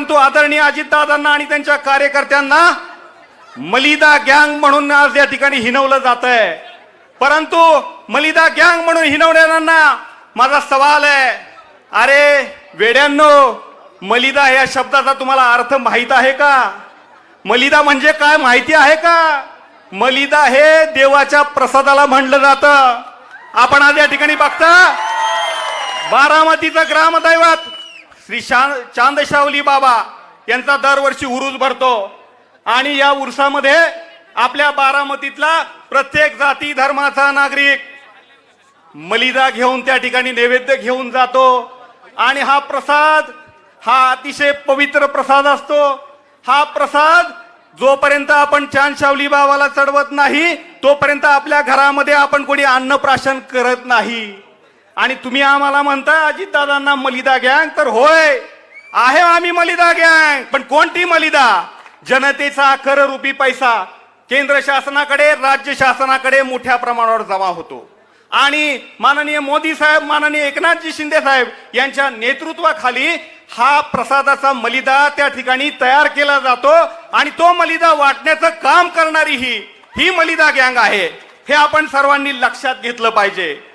परंतु आदरणीय अजितदादांना आणि त्यांच्या कार्यकर्त्यांना मलिदा गँग म्हणून आज या ठिकाणी हिनवलं जात आहे परंतु मलिदा गँग म्हणून हिनवणाऱ्यांना माझा सवाल आहे. अरे वेड्यांनो मलिदा या शब्दाचा तुम्हाला अर्थ माहीत आहे का? मलिदा म्हणजे काय माहिती आहे का? मलिदा हे देवाच्या प्रसादाला म्हणलं जातं. आपण आज या ठिकाणी बघता बारामतीचं ग्रामदैवत श्री शां चांदशावली बाबा यांचा दरवर्षी उरूस भरतो. आणि या उरसामध्ये आपल्या बारामतीतला प्रत्येक जाती धर्माचा नागरिक मलिदा घेऊन त्या ठिकाणी नैवेद्य घेऊन जातो. आणि हा प्रसाद हा अतिशय पवित्र प्रसाद असतो. हा प्रसाद जोपर्यंत आपण चांदशावली बाबाला चढवत नाही तोपर्यंत आपल्या घरामध्ये आपण कोणी अन्नप्राशन करत नाही. आणि तुम्ही आम्हाला म्हणता अजितदादांना मलिदा गँग तर होय आहे आम्ही मलिदा गँग पण कोणती मलिदा? जनतेचा कररूपी पैसा केंद्र शासनाकडे राज्य शासनाकडे मोठ्या प्रमाणावर जमा होतो. आणि माननीय मोदी साहेब माननीय एकनाथजी शिंदे साहेब यांच्या नेतृत्वाखाली हा प्रसादाचा मलिदा त्या ठिकाणी तयार केला जातो आणि तो मलिदा वाटण्याचं काम करणारी ही ही मलिदा गँग आहे. हे आपण सर्वांनी लक्षात घेतलं पाहिजे.